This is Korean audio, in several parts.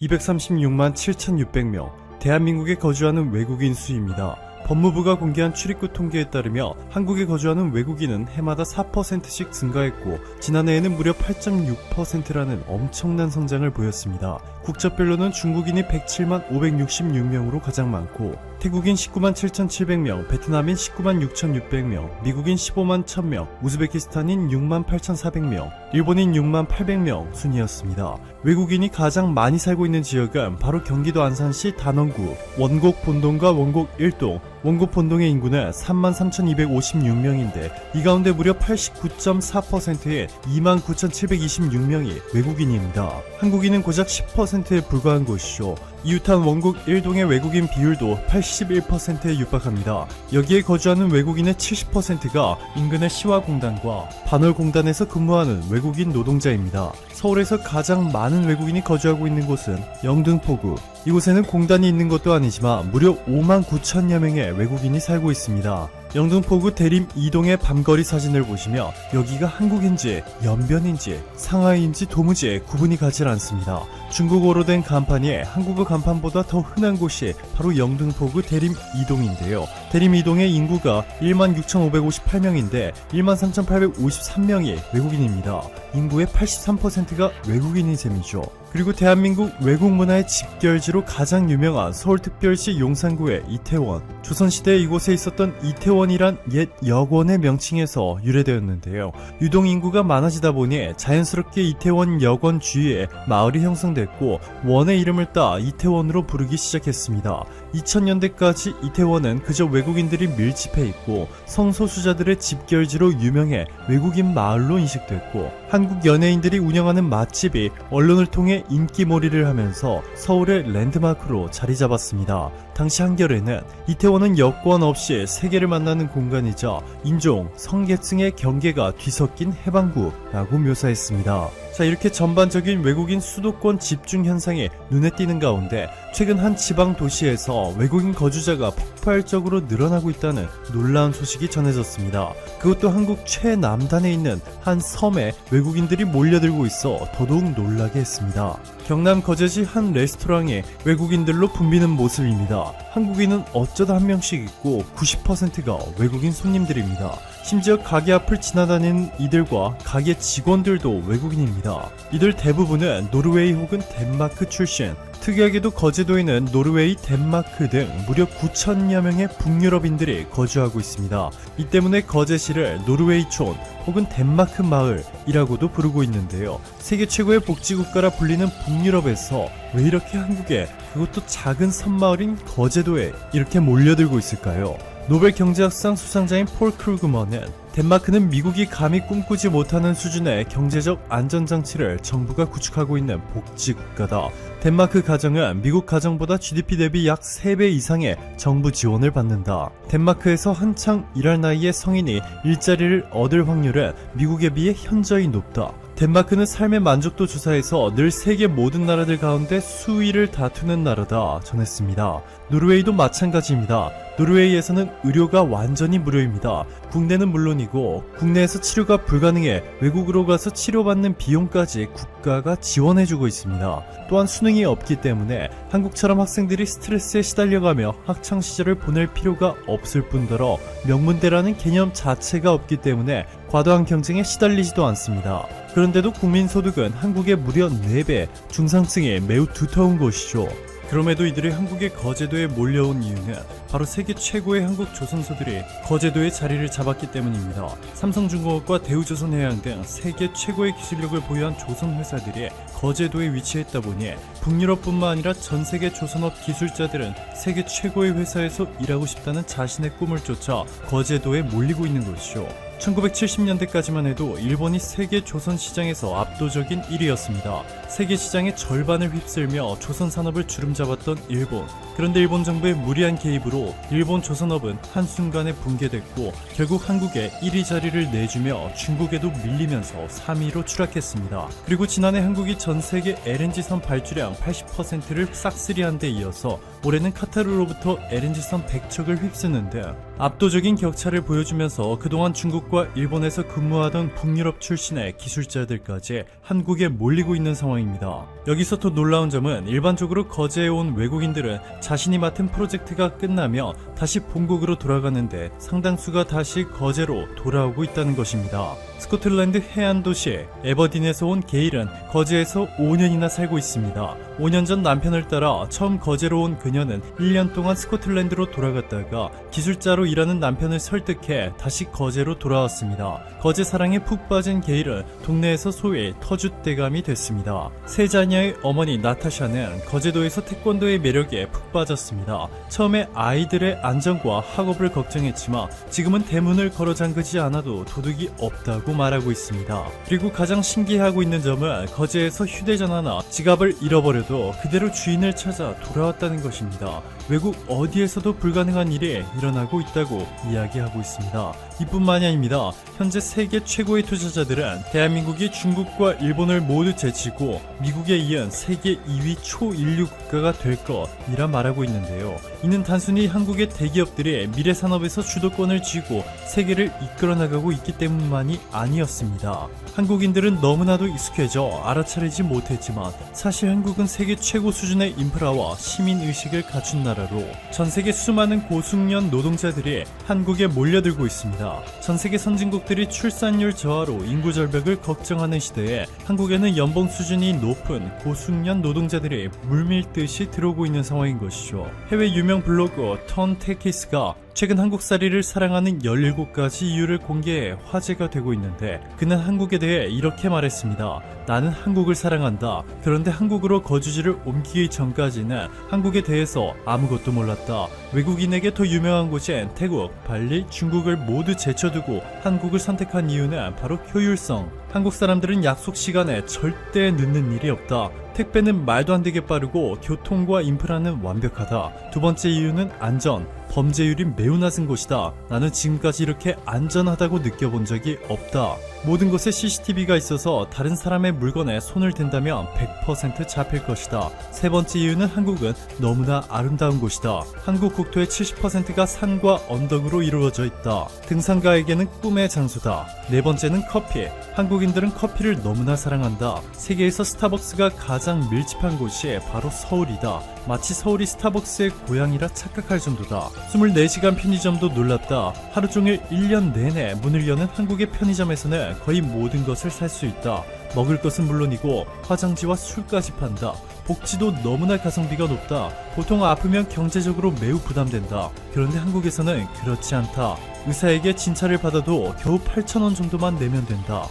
236만 7,600명, 대한민국에 거주하는 외국인 수입니다. 법무부가 공개한 출입국 통계에 따르며 한국에 거주하는 외국인은 해마다 4%씩 증가했고 지난해에는 무려 8.6%라는 엄청난 성장을 보였습니다. 국적별로는 중국인이 107만 566명으로 가장 많고 태국인 19만 7,700명, 베트남인 19만 6,600명, 미국인 15만 1,000명, 우즈베키스탄인 6만 8,400명, 일본인 6만 800명 순이었습니다. 외국인이 가장 많이 살고 있는 지역은 바로 경기도 안산시 단원구, 원곡 본동과 원곡 1동, 원곡 본동의 인구는 3만 3,256명인데 이 가운데 무려 89.4%의 2만 9,726명이 외국인입니다. 한국인은 고작 10%에 불과한 곳이죠. 이웃한 원곡 1동의 외국인 비율도 81%에 육박합니다. 여기에 거주하는 외국인의 70%가 인근의 시화공단과 반월공단에서 근무하는 외국인 노동자입니다. 서울에서 가장 많은 외국인이 거주하고 있는 곳은 영등포구. 이곳에는 공단이 있는 것도 아니지만 무려 5만 9천여 명의 외국인이 살고 있습니다. 영등포구 대림 이동의 밤거리 사진을 보시면 여기가 한국인지 연변인지 상하이인지 도무지 구분이 가질 않습니다. 중국어로 된 간판이 한국어 간판보다 더 흔한 곳이 바로 영등포구 대림 이동인데요. 대림 이동의 인구가 1만 6,558명인데 1만 3,853명이 외국인입니다. 인구의 83%가 외국인인 셈이죠. 그리고 대한민국 외국 문화의 집결지로 가장 유명한 서울특별시 용산구의 이태원. 조선시대에 이곳에 있었던 이태원이란 옛 여권의 명칭에서 유래되었는데요. 유동 인구가 많아지다 보니 자연스럽게 이태원 여권 주위에 마을이 형성됐고 원의 이름을 따 이태원으로 부르기 시작했습니다. 2000년대까지 이태원은 그저 외국인들이 밀집해 있고 성소수자들의 집결지로 유명해 외국인 마을로 인식됐고 한국 연예인들이 운영하는 맛집이 언론을 통해 인기몰이를 하면서 서울의 랜드마크로 자리 잡았습니다. 당시 한겨레는 이태원은 여권 없이 세계를 만나는 공간이자 인종, 성계층의 경계가 뒤섞인 해방구라고 묘사했습니다. 자, 이렇게 전반적인 외국인 수도권 집중 현상이 눈에 띄는 가운데 최근 한 지방 도시에서 외국인 거주자가 폭발적으로 늘어나고 있다는 놀라운 소식이 전해졌습니다. 그것도 한국 최남단에 있는 한 섬에 외국인들이 몰려들고 있어 더더욱 놀라게 했습니다. 경남 거제시 한 레스토랑에 외국인들로 붐비는 모습입니다. 한국인은 어쩌다 한 명씩 있고 90%가 외국인 손님들입니다. 심지어 가게 앞을 지나다니는 이들과 가게 직원들도 외국인입니다. 이들 대부분은 노르웨이 혹은 덴마크 출신. 특이하게도 거제도에는 노르웨이, 덴마크 등 무려 9천여 명의 북유럽인들이 거주하고 있습니다. 이 때문에 거제시를 노르웨이촌 혹은 덴마크 마을이라고도 부르고 있는데요. 세계 최고의 복지국가라 불리는 북유럽에서 왜 이렇게 한국에 그것도 작은 섬마을인 거제도에 이렇게 몰려들고 있을까요? 노벨 경제학상 수상자인 폴 크루그먼은 덴마크는 미국이 감히 꿈꾸지 못하는 수준의 경제적 안전장치를 정부가 구축하고 있는 복지국가다. 덴마크 가정은 미국 가정보다 GDP 대비 약 3배 이상의 정부 지원을 받는다. 덴마크에서 한창 일할 나이의 성인이 일자리를 얻을 확률은 미국에 비해 현저히 높다. 덴마크는 삶의 만족도 조사에서 늘 세계 모든 나라들 가운데 수위를 다투는 나라다 전했습니다. 노르웨이도 마찬가지입니다. 노르웨이에서는 의료가 완전히 무료입니다. 국내는 물론이고 국내에서 치료가 불가능해 외국으로 가서 치료받는 비용까지 국가가 지원해주고 있습니다. 또한 수능이 없기 때문에 한국처럼 학생들이 스트레스에 시달려가며 학창 시절을 보낼 필요가 없을 뿐더러 명문대라는 개념 자체가 없기 때문에 과도한 경쟁에 시달리지도 않습니다. 그런데도 국민소득은 한국의 무려 4배, 중상층이 매우 두터운 곳이죠. 그럼에도 이들이 한국의 거제도에 몰려온 이유는 바로 세계 최고의 한국 조선소들이 거제도에 자리를 잡았기 때문입니다. 삼성중공업과 대우조선해양 등 세계 최고의 기술력을 보유한 조선 회사들이 거제도에 위치했다 보니 북유럽뿐만 아니라 전 세계 조선업 기술자들은 세계 최고의 회사에서 일하고 싶다는 자신의 꿈을 쫓아 거제도에 몰리고 있는 것이죠. 1970년대까지만 해도 일본이 세계 조선 시장에서 압도적인 1위였습니다. 세계 시장의 절반을 휩쓸며 조선 산업을 주름잡았던 일본. 그런데 일본 정부의 무리한 개입으로 일본 조선업은 한순간에 붕괴됐고 결국 한국에 1위 자리를 내주며 중국에도 밀리면서 3위로 추락했습니다. 그리고 지난해 한국이 전 세계 LNG선 발주량 80%를 싹쓸이한 데 이어서 올해는 카타르로부터 LNG선 100척을 휩쓰는 등 압도적인 격차를 보여주면서 그동안 중국 중국과 일본에서 근무하던 북유럽 출신의 기술자들까지 한국에 몰리고 있는 상황입니다. 여기서 더 놀라운 점은 일반적으로 거제에 온 외국인들은 자신이 맡은 프로젝트가 끝나며 다시 본국으로 돌아가는데 상당수가 다시 거제로 돌아오고 있다는 것입니다. 스코틀랜드 해안 도시 에버딘에서 온 게일은 거제에서 5년이나 살고 있습니다. 5년 전 남편을 따라 처음 거제로 온 그녀는 1년 동안 스코틀랜드로 돌아갔다가 기술자로 일하는 남편을 설득해 다시 거제로 돌아 왔습니다. 거제 사랑에 푹 빠진 게일은 동네에서 소위 터줏대감이 됐습니다. 세 자녀의 어머니 나타샤는 거제도에서 태권도의 매력에 푹 빠졌습니다. 처음에 아이들의 안전과 학업을 걱정했지만 지금은 대문을 걸어 잠그지 않아도 도둑이 없다고 말하고 있습니다. 그리고 가장 신기해하고 있는 점은 거제에서 휴대전화나 지갑을 잃어버려도 그대로 주인을 찾아 돌아왔다는 것입니다. 외국 어디에서도 불가능한 일이 일어나고 있다고 이야기하고 있습니다. 이뿐만이 아닙니다. 현재 세계 최고의 투자자들은 대한민국이 중국과 일본을 모두 제치고 미국에 이은 세계 2위 초인류 국가가 될 것이라 말하고 있는데요. 이는 단순히 한국의 대기업들이 미래 산업에서 주도권을 쥐고 세계를 이끌어 나가고 있기 때문만이 아니었습니다. 한국인들은 너무나도 익숙해져 알아차리지 못했지만 사실 한국은 세계 최고 수준의 인프라와 시민 의식을 갖춘 나라 로 전 세계 수많은 고숙련 노동자들이 한국에 몰려들고 있습니다. 전 세계 선진국들이 출산율 저하로 인구 절벽을 걱정하는 시대에 한국에는 연봉 수준이 높은 고숙련 노동자들이 물밀듯이 들어오고 있는 상황인 것이죠. 해외 유명 블로거 턴 테키스가 최근 한국살이를 사랑하는 17가지 이유를 공개해 화제가 되고 있는데 그는 한국에 대해 이렇게 말했습니다. 나는 한국을 사랑한다. 그런데 한국으로 거주지를 옮기기 전까지는 한국에 대해서 아무것도 몰랐다. 외국인에게 더 유명한 곳인 태국, 발리, 중국을 모두 제쳐두고 한국을 선택한 이유는 바로 효율성. 한국 사람들은 약속 시간에 절대 늦는 일이 없다. 택배는 말도 안 되게 빠르고 교통과 인프라는 완벽하다. 두 번째 이유는 안전. 범죄율이 매우 낮은 곳이다. 나는 지금까지 이렇게 안전하다고 느껴본 적이 없다. 모든 곳에 CCTV가 있어서 다른 사람의 물건에 손을 댄다면 100% 잡힐 것이다. 세 번째 이유는 한국은 너무나 아름다운 곳이다. 한국 국토의 70%가 산과 언덕으로 이루어져 있다. 등산가에게는 꿈의 장소다. 네 번째는 커피. 한국인들은 커피를 너무나 사랑한다. 세계에서 스타벅스가 가장 밀집한 곳이 바로 서울이다. 마치 서울이 스타벅스의 고향이라 착각할 정도다. 24시간 편의점도 놀랍다. 하루 종일 1년 내내 문을 여는 한국의 편의점에서는 거의 모든 것을 살 수 있다. 먹을 것은 물론이고 화장지와 술까지 판다. 복지도 너무나 가성비가 높다. 보통 아프면 경제적으로 매우 부담된다. 그런데 한국에서는 그렇지 않다. 의사에게 진찰을 받아도 겨우 8,000원 정도만 내면 된다.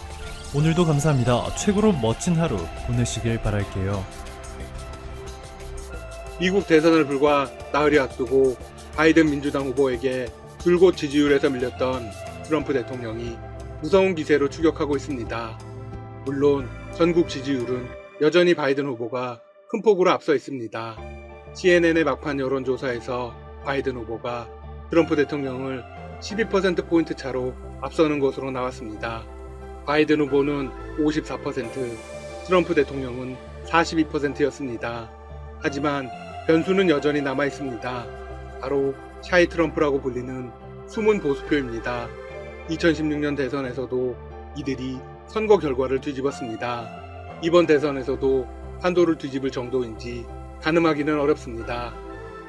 오늘도 감사합니다. 최고로 멋진 하루 보내시길 바랄게요. 미국 대선을 불과 나흘이 앞두고 바이든 민주당 후보에게 줄곧 지지율에서 밀렸던 트럼프 대통령이 무서운 기세로 추격하고 있습니다. 물론 전국 지지율은 여전히 바이든 후보가 큰 폭으로 앞서 있습니다. CNN의 막판 여론조사에서 바이든 후보가 트럼프 대통령을 12%포인트 차로 앞서는 것으로 나왔습니다. 바이든 후보는 54%, 트럼프 대통령은 42%였습니다. 하지만 변수는 여전히 남아 있습니다. 바로 샤이 트럼프라고 불리는 숨은 보수표입니다. 2016년 대선에서도 이들이 선거 결과를 뒤집었습니다. 이번 대선에서도 판도를 뒤집을 정도인지 가늠하기는 어렵습니다.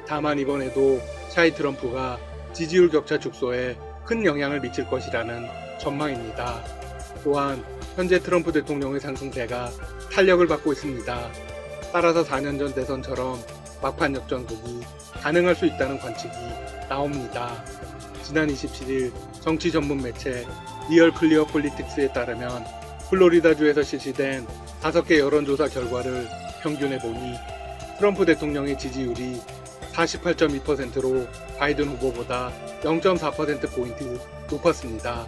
다만 이번에도 샤이 트럼프가 지지율 격차 축소에 큰 영향을 미칠 것이라는 전망입니다. 또한 현재 트럼프 대통령의 상승세가 탄력을 받고 있습니다. 따라서 4년 전 대선처럼 막판 역전극이 가능할 수 있다는 관측이 나옵니다. 지난 27일 정치 전문 매체 리얼 클리어 폴리틱스에 따르면 플로리다주에서 실시된 5개 여론조사 결과를 평균해 보니 트럼프 대통령의 지지율이 48.2%로 바이든 후보보다 0.4%포인트 높았습니다.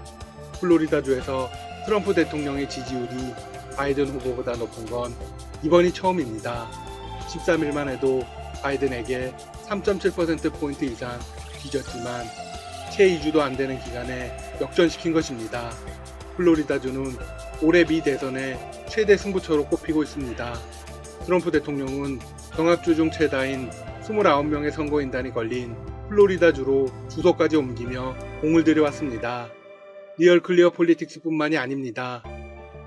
플로리다주에서 트럼프 대통령의 지지율이 바이든 후보보다 높은 건 이번이 처음입니다. 13일만 해도 바이든에게 3.7%포인트 이상 뒤졌지만 채 2주도 안 되는 기간에 역전시킨 것입니다. 플로리다주는 올해 미 대선의 최대 승부처로 꼽히고 있습니다. 트럼프 대통령은 경합주 중 최다인 29명의 선거인단이 걸린 플로리다주로 주소까지 옮기며 공을 들여왔습니다. 리얼 클리어 폴리틱스뿐만이 아닙니다.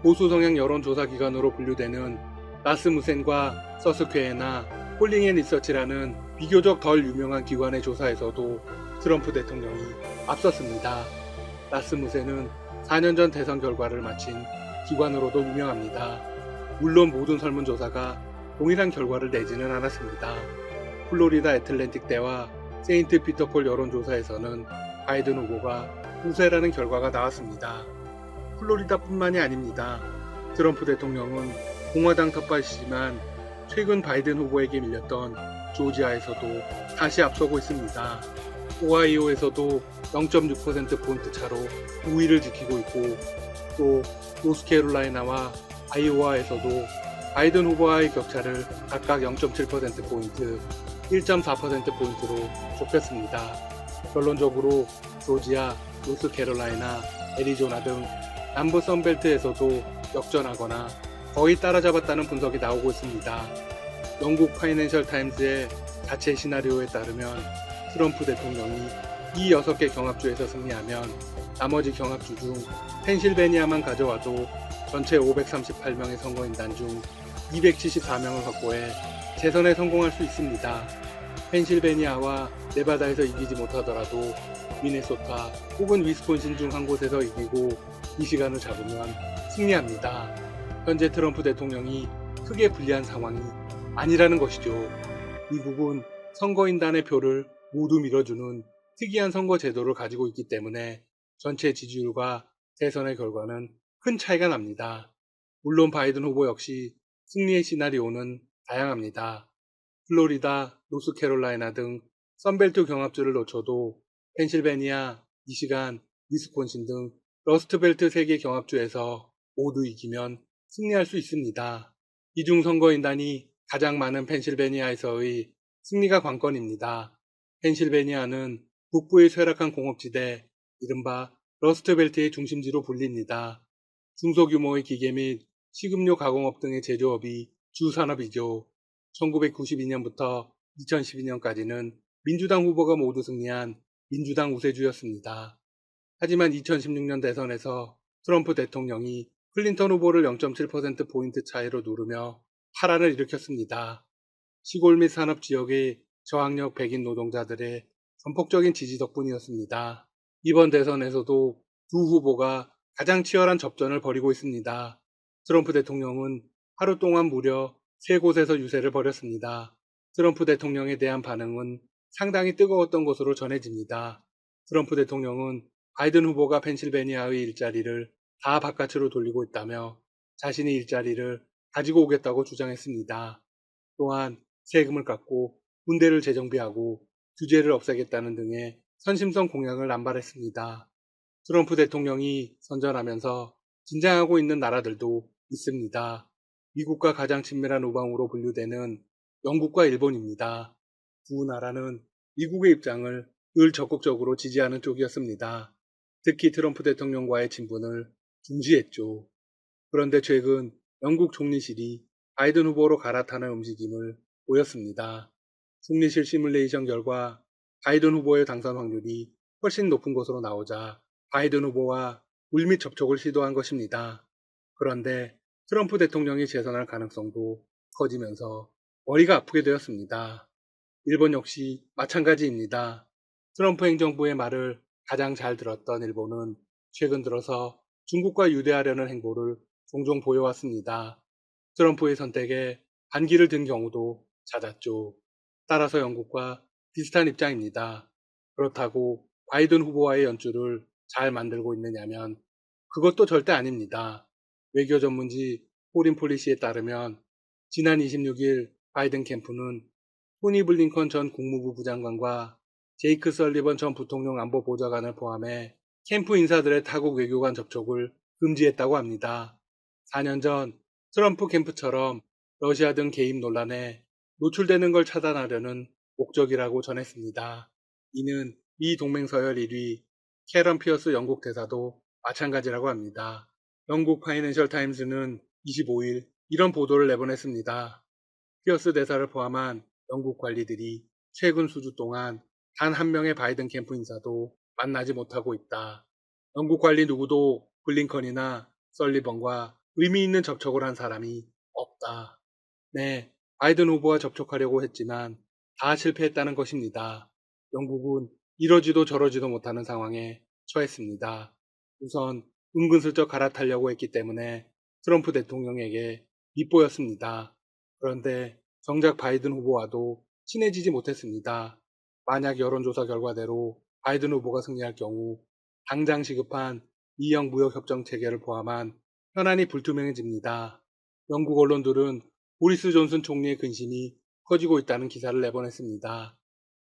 보수 성향 여론조사 기관으로 분류되는 라스무센과 서스퀘에나 폴링 앤 리서치라는 비교적 덜 유명한 기관의 조사에서도 트럼프 대통령이 앞섰습니다. 라스무센은 4년 전 대선 결과를 마친 기관으로도 유명합니다. 물론 모든 설문조사가 동일한 결과를 내지는 않았습니다. 플로리다 애틀랜틱 대와 세인트 피터폴 여론조사에서는 바이든 후보가 우세라는 결과가 나왔습니다. 플로리다뿐만이 아닙니다. 트럼프 대통령은 공화당 텃밭이지만 최근 바이든 후보에게 밀렸던 조지아에서도 다시 앞서고 있습니다. 오하이오에서도 0.6%포인트 차로 우위를 지키고 있고 또 노스캐롤라이나와 아이오와에서도 바이든 후보와의 격차를 각각 0.7%포인트, 1.4%포인트로 좁혔습니다. 결론적으로 조지아, 노스캐롤라이나, 애리조나 등 남부 선벨트에서도 역전하거나 거의 따라잡았다는 분석이 나오고 있습니다. 영국 파이낸셜 타임즈의 자체 시나리오에 따르면 트럼프 대통령이 이 6개 경합주에서 승리하면 나머지 경합주 중 펜실베니아만 가져와도 전체 538명의 선거인단 중 274명을 확보해 재선에 성공할 수 있습니다. 펜실베니아와 네바다에서 이기지 못하더라도 미네소타 혹은 위스콘신 중 한 곳에서 이기고 이 시간을 잡으면 승리합니다. 현재 트럼프 대통령이 크게 불리한 상황이 아니라는 것이죠. 미국은 선거인단의 표를 모두 밀어주는 특이한 선거 제도를 가지고 있기 때문에 전체 지지율과 대선의 결과는 큰 차이가 납니다. 물론 바이든 후보 역시 승리의 시나리오는 다양합니다. 플로리다, 노스캐롤라이나 등 썬벨트 경합주를 놓쳐도 펜실베니아, 미시간, 위스콘신 등 러스트벨트 3개 경합주에서 모두 이기면 승리할 수 있습니다. 이중 선거인단이 가장 많은 펜실베니아에서의 승리가 관건입니다. 펜실베니아는 북부의 쇠락한 공업지대, 이른바 러스트벨트의 중심지로 불립니다. 중소규모의 기계 및 식음료 가공업 등의 제조업이 주 산업이죠. 1992년부터 2012년까지는 민주당 후보가 모두 승리한 민주당 우세주였습니다. 하지만 2016년 대선에서 트럼프 대통령이 클린턴 후보를 0.7%포인트 차이로 누르며 파란을 일으켰습니다. 시골 및 산업 지역의 저학력 백인 노동자들의 전폭적인 지지 덕분이었습니다. 이번 대선에서도 두 후보가 가장 치열한 접전을 벌이고 있습니다. 트럼프 대통령은 하루 동안 무려 세 곳에서 유세를 벌였습니다. 트럼프 대통령에 대한 반응은 상당히 뜨거웠던 것으로 전해집니다. 트럼프 대통령은 바이든 후보가 펜실베니아의 일자리를 다 바깥으로 돌리고 있다며 자신의 일자리를 가지고 오겠다고 주장했습니다. 또한 세금을 깎고 군대를 재정비하고 규제를 없애겠다는 등의 선심성 공약을 남발했습니다. 트럼프 대통령이 선전하면서 긴장하고 있는 나라들도 있습니다. 미국과 가장 친밀한 우방으로 분류되는 영국과 일본입니다. 두 나라는 미국의 입장을 늘 적극적으로 지지하는 쪽이었습니다. 특히 트럼프 대통령과의 친분을 중시했죠. 그런데 최근 영국 총리실이 바이든 후보로 갈아타는 움직임을 보였습니다. 총리실 시뮬레이션 결과 바이든 후보의 당선 확률이 훨씬 높은 것으로 나오자 바이든 후보와 물밑 접촉을 시도한 것입니다. 그런데 트럼프 대통령이 재선할 가능성도 커지면서 머리가 아프게 되었습니다. 일본 역시 마찬가지입니다. 트럼프 행정부의 말을 가장 잘 들었던 일본은 최근 들어서 중국과 유대하려는 행보를 종종 보여왔습니다. 트럼프의 선택에 반기를 든 경우도 잦았죠. 따라서 영국과 비슷한 입장입니다. 그렇다고 바이든 후보와의 연주를 잘 만들고 있느냐면 그것도 절대 아닙니다. 외교 전문지 포린 폴리시에 따르면 지난 26일 바이든 캠프는 토니 블링컨 전 국무부 부장관과 제이크 설리번 전 부통령 안보 보좌관을 포함해 캠프 인사들의 타국 외교관 접촉을 금지했다고 합니다. 4년 전 트럼프 캠프처럼 러시아 등 개입 논란에 노출되는 걸 차단하려는 목적이라고 전했습니다. 이는 미 동맹 서열 1위 캐런 피어스 영국 대사도 마찬가지라고 합니다. 영국 파이낸셜 타임즈는 25일 이런 보도를 내보냈습니다. 피어스 대사를 포함한 영국 관리들이 최근 수주 동안 단 한 명의 바이든 캠프 인사도 만나지 못하고 있다. 영국 관리 누구도 블링컨이나 설리번과 의미 있는 접촉을 한 사람이 없다. 네, 바이든 후보와 접촉하려고 했지만 다 실패했다는 것입니다. 영국은 이러지도 저러지도 못하는 상황에 처했습니다. 우선 은근슬쩍 갈아타려고 했기 때문에 트럼프 대통령에게 밉보였습니다. 그런데 정작 바이든 후보와도 친해지지 못했습니다. 만약 여론조사 결과대로 바이든 후보가 승리할 경우 당장 시급한 미영 무역 협정 체계를 포함한 현안이 불투명해집니다. 영국 언론들은 보리스 존슨 총리의 근심이 커지고 있다는 기사를 내보냈습니다.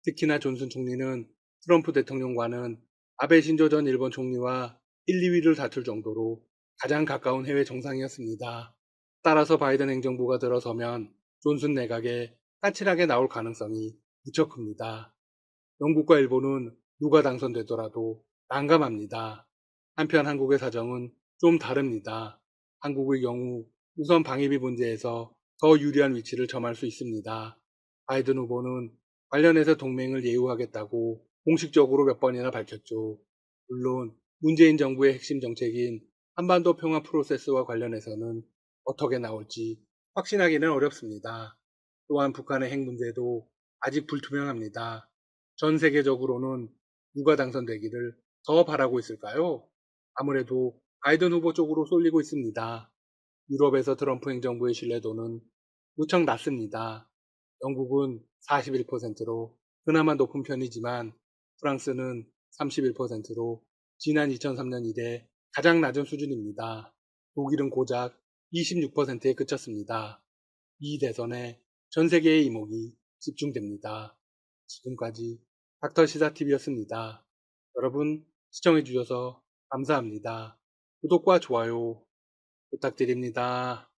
특히나 존슨 총리는 트럼프 대통령과는 아베 신조 전 일본 총리와 1, 2위를 다툴 정도로 가장 가까운 해외 정상이었습니다. 따라서 바이든 행정부가 들어서면 존슨 내각에 까칠하게 나올 가능성이 무척 큽니다. 영국과 일본은 누가 당선되더라도 난감합니다. 한편 한국의 사정은 좀 다릅니다. 한국의 경우 우선 방위비 문제에서 더 유리한 위치를 점할 수 있습니다. 바이든 후보는 관련해서 동맹을 예우하겠다고 공식적으로 몇 번이나 밝혔죠. 물론 문재인 정부의 핵심 정책인 한반도 평화 프로세스와 관련해서는 어떻게 나올지 확신하기는 어렵습니다. 또한 북한의 핵 문제도 아직 불투명합니다. 전 세계적으로는 누가 당선되기를 더 바라고 있을까요? 아무래도 바이든 후보 쪽으로 쏠리고 있습니다. 유럽에서 트럼프 행정부의 신뢰도는 무척 낮습니다. 영국은 41%로 그나마 높은 편이지만 프랑스는 31%로 지난 2003년 이래 가장 낮은 수준입니다. 독일은 고작 26%에 그쳤습니다. 이 대선에 전 세계의 이목이 집중됩니다. 지금까지 닥터 시사TV였습니다. 여러분 시청해주셔서 감사합니다. 구독과 좋아요 부탁드립니다.